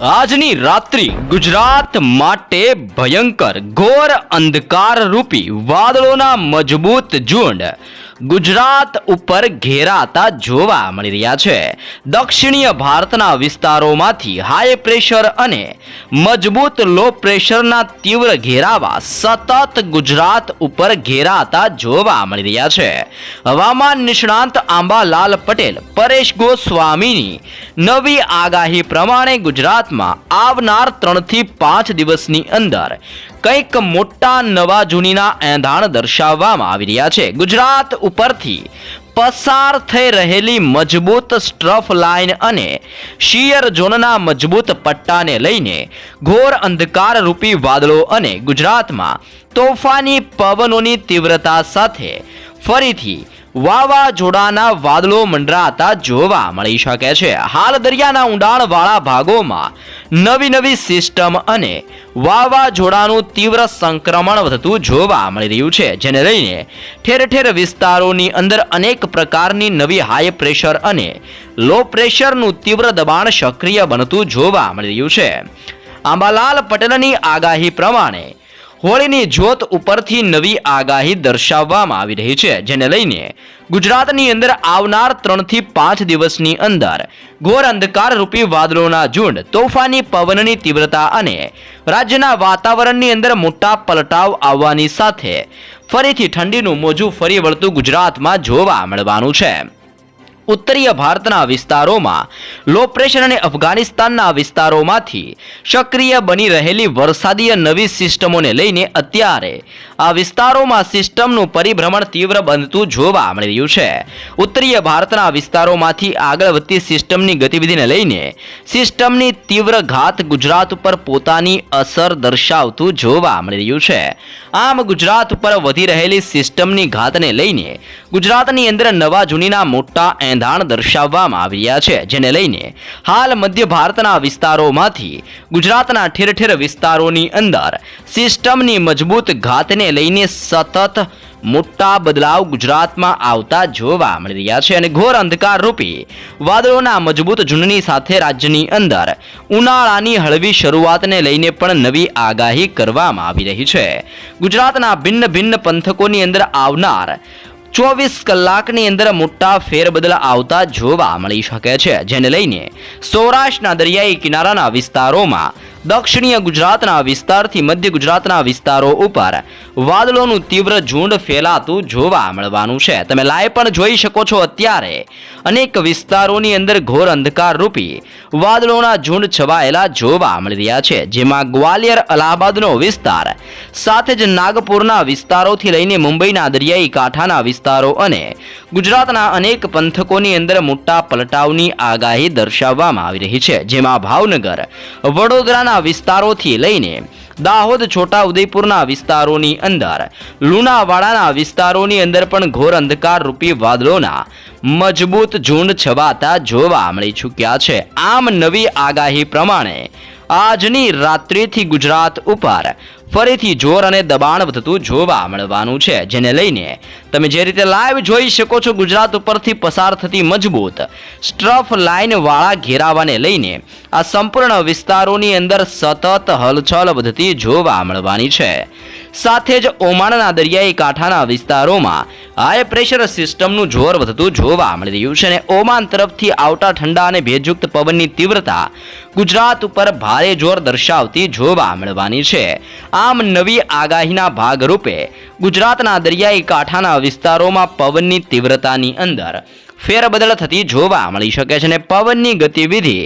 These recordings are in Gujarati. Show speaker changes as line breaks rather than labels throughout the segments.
આજની રાત્રિ ગુજરાત માટે ભયંકર ઘોર અંધકાર રૂપી વાદળોના મજબૂત ઝુંડ. ગુજરાત ઉપર ઘેરાતા જોવા મળી રહ્યા છે. દક્ષિણીય ભારતના વિસ્તારોમાંથી હાઈ પ્રેશર અને મજબૂત લો પ્રેશરના તીવ્ર ઘેરાવા સતત ગુજરાત ઉપર ઘેરાતા જોવા મળી રહ્યા છે. હવામાન નિષ્ણાંત આંબાલાલ પટેલ, પરેશ ગોસ્વામીની નવી આગાહી પ્રમાણે ગુજરાતમાં આવનાર ત્રણથી પાંચ દિવસની અંદર કંઈક મોટા નવા જૂનીના એંધાણ દર્શાવવામાં આવી રહ્યા છે. ગુજરાત ઉપરથી પસાર થઈ રહેલી મજબૂત સ્ટ્રફ લાઇન અને શિયર ઝોનના મજબૂત પટ્ટાને લઈને ઘોર અંધકાર રૂપી વાદળો અને ગુજરાતમાં તોફાની પવનોની તીવ્રતા સાથે ફરીથી વાવાઝોડાના વાદળો મંડરાતા જોવા મળી શકે છે. હાલ દરિયાના ઊંડાણવાળા ભાગોમાં નવી નવી સિસ્ટમ અને વાવાઝોડાનું તીવ્ર સંક્રમણ વધતું જોવા મળી રહ્યું છે, જેને લઈને ઠેર ઠેર વિસ્તારોની અંદર અનેક પ્રકારની નવી હાઈ પ્રેશર અને લો પ્રેશરનું તીવ્ર દબાણ સક્રિય બનતું જોવા મળી રહ્યું છે. આંબાલાલ પટેલની આગાહી પ્રમાણે હોળીની જ્યોત ઉપરથી નવી આગાહી દર્શાવવામાં આવી રહી છે, જેને લઈને ગુજરાતની અંદર આવનાર ત્રણથી પાંચ દિવસની અંદર ઘોર અંધકાર રૂપી વાદળોના ઝુંડ, તોફાની પવનની તીવ્રતા અને રાજ્યના વાતાવરણની અંદર મોટા પલટાવ આવવાની સાથે ફરીથી ઠંડીનું મોજું ફરી વળતું ગુજરાતમાં જોવા મળવાનું છે. ઉત્તરીય ભારતના વિસ્તારોમાં લો પ્રેશર અને અફઘાનિસ્તાનના વિસ્તારોમાંથી સક્રિય બની રહેલી વરસાદીય નવી સિસ્ટમોને લઈને અત્યારે આ વિસ્તારોમાં સિસ્ટમનું પરિભ્રમણ તીવ્ર બનતું જોવા મળી રહ્યું છે. ઉત્તરીય ભારતના વિસ્તારોમાંથી આગળ વધતી સિસ્ટમની ગતિવિધિને લઈને સિસ્ટમની તીવ્ર ઘાત ગુજરાત ઉપર પોતાની અસર દર્શાવતું જોવા મળી રહ્યું છે. આમ ગુજરાત ઉપર વધી રહેલી સિસ્ટમની ઘાતને લઈને ગુજરાતની અંદર નવા જૂનીના મોટા એંધાણ દર્શાવવામાં આવી રહ્યા છે, જેને લઈને હાલ મધ્ય ભારતના વિસ્તારોમાંથી ગુજરાતના ઠેર ઠેર વિસ્તારોની અંદર સિસ્ટમની મજબૂત ઘાતને લઈને સતત મોટા બદલાવ ગુજરાતમાં આવતા જોવા મળી રહ્યા છે અને ઘોર અંધકાર રૂપી વાદળોના મજબૂત ઝુંડની સાથે રાજ્યની અંદર ઉનાળાની હળવી શરૂઆતને લઈને પણ નવી આગાહી કરવામાં આવી રહી છે. ગુજરાતના ભિન્ન ભિન્ન પંથકોની અંદર આવનાર ચોવીસ કલાકની અંદર મોટા ફેરબદલ આવતા જોવા મળી શકે છે, જેને લઈને સૌરાષ્ટ્રના દરિયાઈ કિનારાના વિસ્તારોમાં દક્ષિણીય ગુજરાતના વિસ્તારથી મધ્ય ગુજરાતના વિસ્તારો ઉપર વાદળોનું તીવ્ર ઝુંડ ફેલાતું જોવા મળવાનું છે. તમે લાઈવ પણ જોઈ શકો છો અત્યારે. અનેક વિસ્તારોની અંદર ઘોર અંધકાર રૂપી વાદળોના ઝુંડ છવાયેલા જોવા મળી રહ્યા છે. જેમાં ગ્વાલિયર, અલ્હાબાદનો વિસ્તાર, સાથે જ નાગપુરના વિસ્તારોથી લઈને મુંબઈના દરિયાઈ કાંઠાના વિસ્તારો અને ગુજરાતના અનેક પંથકોની અંદર મોટા પલટાવની આગાહી દર્શાવવામાં આવી રહી છે. જેમાં ભાવનગર, વડોદરાના વિસ્તારોથી લઈને દાહોદ છોટા ઉદયપુરના વિસ્તારોની અંદર, લુણાવાડાના વિસ્તારોની અંદર પણ ઘોર અંધકાર રૂપી વાદળોના મજબૂત ઝુંડ છવાતા જોવા મળી ચૂક્યા છે. આમ નવી આગાહી પ્રમાણે આજની રાત્રિથી ગુજરાત ઉપર ફરીથી જોર અને દબાણ વધતું જોવા મળવાનું છે, જેને લઈને તમે જે રીતે લાઈવ જોઈ શકો છો, ગુજરાત ઉપરથી પસાર થતી મજબૂત સ્ટ્રફ લાઇન વાળા ઘેરાવાને લઈને આ સંપૂર્ણ વિસ્તારોની અંદર સતત હલચલ વધતી જોવા મળવાની છે. સાથે જ ઓમાનના દરિયાઈ કાંઠાના વિસ્તારોમાં હાઈ પ્રેશર સિસ્ટમનું જોર વધતું જોવા મળી રહ્યું છે અને ઓમાન તરફથી આવતા ઠંડા અને ભેજયુક્ત પવનની તીવ્રતા ગુજરાત ઉપર ભારે જોર દર્શાવતી જોવા મળવાની છે. આમ નવી આગાહીના ભાગરૂપે ગુજરાતના દરિયાઈ કાંઠાના વિસ્તારોમાં પવનની તીવ્રતાની અંદર ફેરબદલ થતી જોવા મળી શકે છે અને પવનની ગતિવિધિ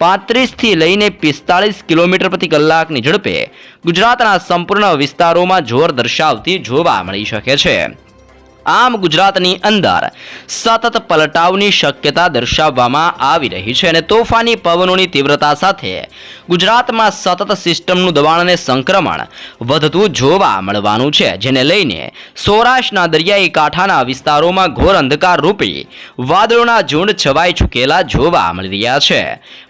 પાંત્રીસથી લઈને પિસ્તાળીસ કિલોમીટર પ્રતિ કલાકની ઝડપે ગુજરાતના સંપૂર્ણ વિસ્તારોમાં જોર દર્શાવતી જોવા મળી શકે છે. આમ ગુજરાતની અંદર સતત પલટાવની શક્યતા દર્શાવવામાં આવી રહી છે અને તોફાની પવનોની તીવ્રતા સાથે ગુજરાતમાં સતત સિસ્ટમનું દબાણ અને સંક્રમણ વધતું જોવા મળવાનું છે, જેને લઈને સૌરાષ્ટ્રના દરિયાઈ કાંઠાના વિસ્તારોમાં ઘોર અંધકાર રૂપી વાદળોના ઝુંડ છવાઈ ચૂકેલા જોવા મળી રહ્યા છે.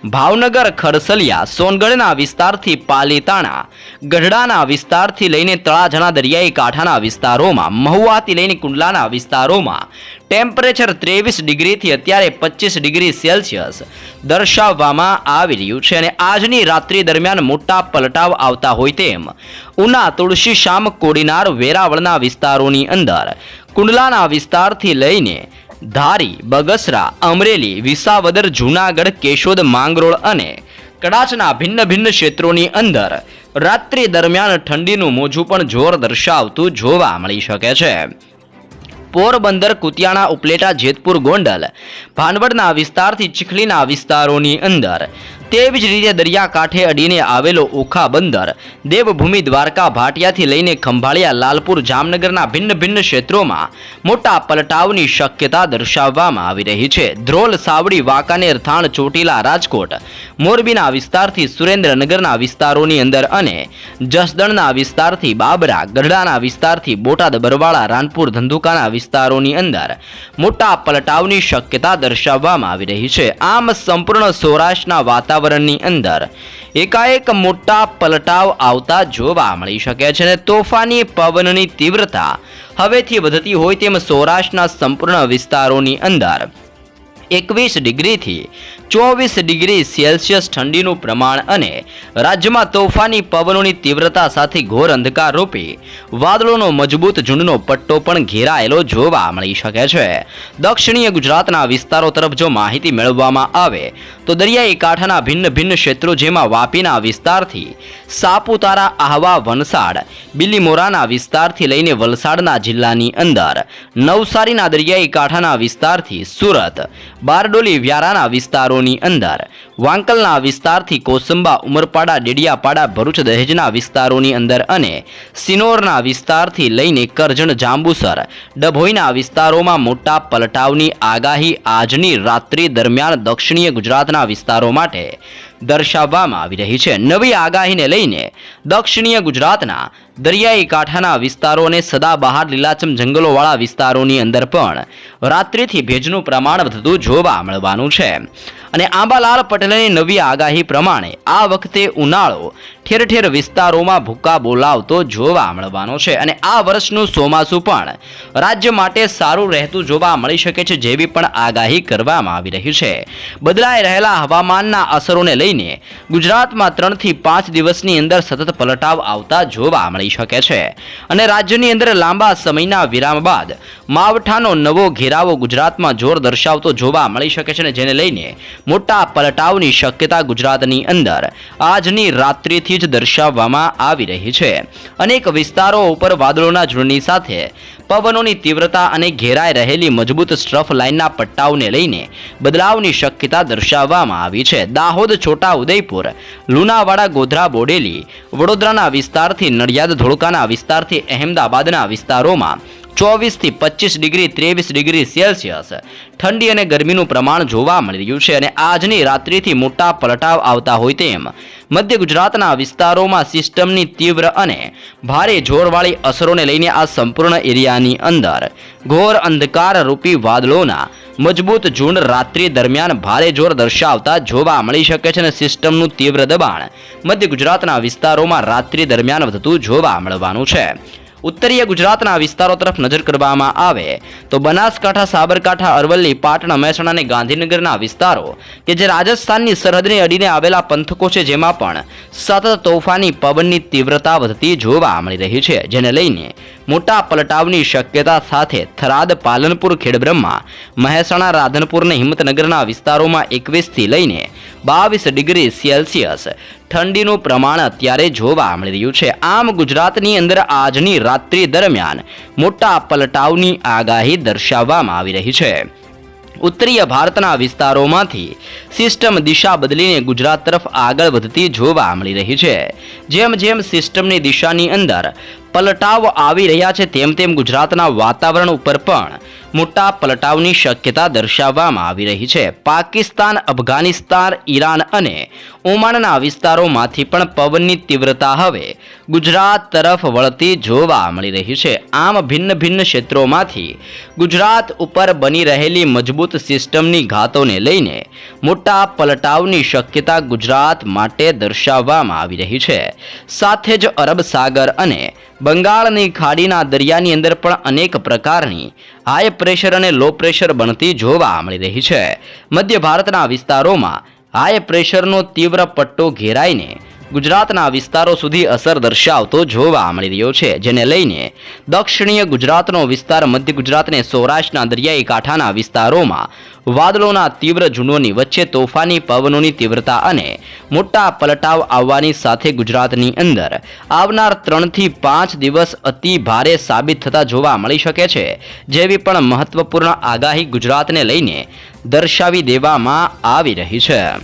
ભાવનગર, ખરસલિયા, સોનગઢના વિસ્તારથી પાલીતાણા, ગઢડાના વિસ્તારથી લઈને તળાજાના દરિયાઈ કાંઠાના વિસ્તારોમાં મહુવાથી લઈને કુંડલા કુંડલાના વિસ્તારોમાં ટેમ્પરેચર ત્રેવીસ ડિગ્રીથી અત્યારે પચીસ ડિગ્રી સેલ્સિયસ દર્શાવવામાં આવી રહ્યું છે અને આજની રાત્રિ દરમિયાન મોટા પલટાવ આવતા હોય તેમ ઉના તુલસી શામ કોડીનાર વેરાવળના વિસ્તારોની અંદર કુંડલાના વિસ્તારથી લઈને ધારી, બગસરા, અમરેલી, વિસાવદર, જૂનાગઢ, કેશોદ, માંગરોળ અને કડાચના ભિન્ન ભિન્ન ક્ષેત્રોની અંદર રાત્રિ દરમિયાન ઠંડીનું મોજું પણ જોર દર્શાવતું જોવા મળી શકે છે. પોરબંદર કુતિયાણા ઉપલેટા જેતપુર ગોંડલ. ભાનવડના વિસ્તારથી ચીખલીના વિસ્તારોની અંદર તેવી જ રીતે દરિયાકાંઠે અડીને આવેલો ઓખા બંદર, દેવભૂમિ દ્વારકા ભાટિયાથી લઈને ખંભાળિયા, લાલપુર, જામનગરના ભિન્ન ભિન્ન ક્ષેત્રોમાં મોટા પલટાવની શક્યતા દર્શાવવામાં આવી રહી છે. ધ્રોલ, સાવડી, વાંકાનેર, થાણ, ચોટીલા, રાજકોટ, મોરબીના વિસ્તારથી સુરેન્દ્રનગરના વિસ્તારોની અંદર અને જસદણના વિસ્તારથી બાબરા, ગઢડાના વિસ્તારથી બોટાદ, બરવાળા, રાનપુર, ધંધુકાના વિસ્તારોની અંદર મોટા પલટાવની શક્યતા દર્શાવવામાં આવી રહી છે. આમ સંપૂર્ણ સૌરાષ્ટ્રના વાતાવરણની અંદર. એકાએક મોટા પલટાવ આવતા જોવા મળી શકે છે અને તોફાની પવનની તીવ્રતા હવેથી વધતી હોય તેમ સૌરાષ્ટ્રના સંપૂર્ણ વિસ્તારોની અંદર. એકવીસ ડિગ્રીથી ચોવીસ ડિગ્રી સેલ્સિયસ ઠંડીનું પ્રમાણ અને રાજ્યમાં તોફાની પવનોની તીવ્રતા સાથે ઘોર અંધકાર રૂપી વાદળોનો મજબૂત ઝુંડનો પટ્ટો પણ ઘેરાયેલો જોવા મળી શકે છે. દક્ષિણીય ગુજરાતના વિસ્તારો તરફ જો માહિતી મેળવવામાં આવે, તો દરિયાઈ કાંઠાના ભિન્ન ભિન્ન ક્ષેત્રો જેમાં વાપીના વિસ્તારથી સાપુતારા, આહવા વલસાડ બિલીમોરાના વિસ્તારથી લઈને વલસાડના જિલ્લાની અંદર નવસારીના દરિયાઈ કાંઠાના વિસ્તારથી સુરત બારડોલી વ્યારાના વિસ્તારોની અંદર. વાંકલના વિસ્તારથી કોસંબા, ઉમરપાડા, ડેડિયાપાડા, ભરૂચ દહેજના વિસ્તારોની અંદર અને સિનોરના વિસ્તારથી લઈને કરજણ, જાંબુસર, ડભોઈના વિસ્તારોમાં મોટા પલટાવની આગાહી આજની રાત્રિ દરમિયાન દક્ષિણીય ગુજરાતના વિસ્તારો માટે દર્શાવવામાં આવી રહી છે. નવી આગાહીને લઈને દક્ષિણીય ગુજરાતના દરિયાઈ કાંઠાના વિસ્તારો અને સદાબહાર લીલાચમ જંગલોવાળા વિસ્તારોની અંદર પણ રાત્રિથી ભેજનું પ્રમાણ વધતું જોવા મળવાનું છે. અને આંબાલાલ પટેલની નવી આગાહી પ્રમાણે આ વખતે ઉનાળો ઠેર ઠેર વિસ્તારોમાં ભૂકા બોલાવતો જોવા મળવાનો છે. અને આ વર્ષનું ચોમાસું પણ રાજ્ય માટે સારું રહેતું જોવા મળી શકે છે જેવી પણ આગાહી કરવામાં આવી રહી છે. બદલાઈ રહેલા હવામાનના અસરોને લઈને ગુજરાતમાં ત્રણથી પાંચ દિવસની અંદર સતત પલટાવ આવતા જોવા મળી શકે છે. અને રાજ્યની અંદર લાંબા સમયના વિરામ બાદ માવઠાનો નવો ઘેરાવો ગુજરાતમાં જોર દર્શાવતો જોવા મળી શકે છે અને જેને લઈને મોટા પલટાવની શક્યતા ગુજરાતની અંદર આજની રાત્રિથી જ દર્શાવવામાં આવી રહી છે. અનેક વિસ્તારો ઉપર વાદળોના ઝુંડની સાથે પવનોની તીવ્રતા અને ઘેરાઈ રહેલી મજબૂત સ્ટ્રફ લાઇનના પટ્ટાઓને લઈને બદલાવની શક્યતા દર્શાવવામાં આવી છે. દાહોદ છોટા ઉદયપુર લુણાવાડા, ગોધરા, બોડેલી, વડોદરાના વિસ્તારથી નડિયાદ, ધોળકાના વિસ્તારથી અહેમદાબાદના વિસ્તારોમાં ચોવીસથી પચીસ ડિગ્રી, ત્રેવીસ ડિગ્રી સેલ્સિયસ. ઠંડી અને ગરમીનું પ્રમાણ જોવા મળી રહ્યું છે અને આજની રાત્રિથી મોટા પલટાવ આવતા હોય તેમ. મધ્ય ગુજરાતના વિસ્તારોમાં સિસ્ટમની તીવ્ર અને ભારે જોરવાળી અસરોને લઈને આ સંપૂર્ણ એરિયાની અંદર ઘોર અંધકાર રૂપી વાદળોના મજબૂત ઝુંડ રાત્રિ દરમિયાન ભારે જોર દર્શાવતા જોવા મળી શકે છે અને સિસ્ટમનું તીવ્ર દબાણ મધ્ય ગુજરાતના વિસ્તારોમાં રાત્રિ દરમિયાન વધતું જોવા મળવાનું છે. ઉત્તરીય ગુજરાતના વિસ્તારો તરફ નજર કરવામાં આવે તો બનાસકાંઠા, સાબરકાંઠા, અરવલ્લી, પાટણ, મહેસાણા અને ગાંધીનગરના વિસ્તારો કે જે રાજસ્થાનની સરહદને અડીને આવેલા પંથકો છે, જેમાં પણ સતત તોફાની, પવનની તીવ્રતા વધતી જોવા મળી રહી છે, જેને લઈને મોટા પલટાવની શક્યતા સાથે થરાદ પાલનપુર ખેડબ્રહ્મા, મહેસાણા રાધનપુર અને હિંમતનગરના વિસ્તારોમાં એકવીસથી લઈને બાવીસ ડિગ્રી સેલ્સિયસ ઠંડીનું પ્રમાણ અત્યારે જોવા મળી રહ્યું છે. આમ ગુજરાતની અંદર આજની રાત્રિ દરમિયાન મોટા પલટાવની આગાહી દર્શાવવામાં આવી રહી છે. ઉત્તરીય ભારતના વિસ્તારોમાંથી સિસ્ટમ દિશા બદલીને ગુજરાત તરફ આગળ વધતી જોવા મળી રહી છે. જેમ જેમ સિસ્ટમની દિશાની અંદર પલટાવ આવી રહ્યા છે તેમ તેમ ગુજરાતના વાતાવરણ ઉપર પણ મોટા પલટાવની શક્યતા દર્શાવવામાં આવી રહી છે. પાકિસ્તાન, અફઘાનિસ્તાન, ઈરાન અને ઓમાનના વિસ્તારોમાંથી પણ પવનની તીવ્રતા હવે ગુજરાત તરફ વળતી જોવા મળી રહી છે. આમ ભિન્ન ભિન્ન ક્ષેત્રોમાંથી ગુજરાત ઉપર બની રહેલી મજબૂત સિસ્ટમની ઘાતોને લઈને મોટા પલટાવની શક્યતા ગુજરાત માટે દર્શાવવામાં આવી રહી છે. સાથે જ અરબ સાગર અને બંગાળની ખાડીના દરિયાની અંદર પણ અનેક પ્રકારની હાઈ પ્રેશર અને લો પ્રેશર બનતી જોવા મળી રહી છે. મધ્ય ભારતના વિસ્તારોમાં હાઈ પ્રેશરનો તીવ્ર પટ્ટો ઘેરાઈને ગુજરાતના વિસ્તારો સુધી અસર દર્શાવતો જોવા મળી રહ્યો છે, જેને લઈને દક્ષિણીય ગુજરાતનો વિસ્તાર મધ્ય ગુજરાતને સૌરાષ્ટ્રના દરિયાઈ કાંઠાના વિસ્તારોમાં વાદળોના તીવ્ર ઝુંડોની વચ્ચે તોફાની પવનોની તીવ્રતા અને મોટા પલટાવ આવવાની સાથે ગુજરાતની અંદર આવનાર ત્રણથી પાંચ દિવસ અતિ ભારે સાબિત થતા જોવા મળી શકે છે, જેવી પણ મહત્વપૂર્ણ આગાહી ગુજરાતને લઈને દર્શાવી દેવામાં આવી રહી છે.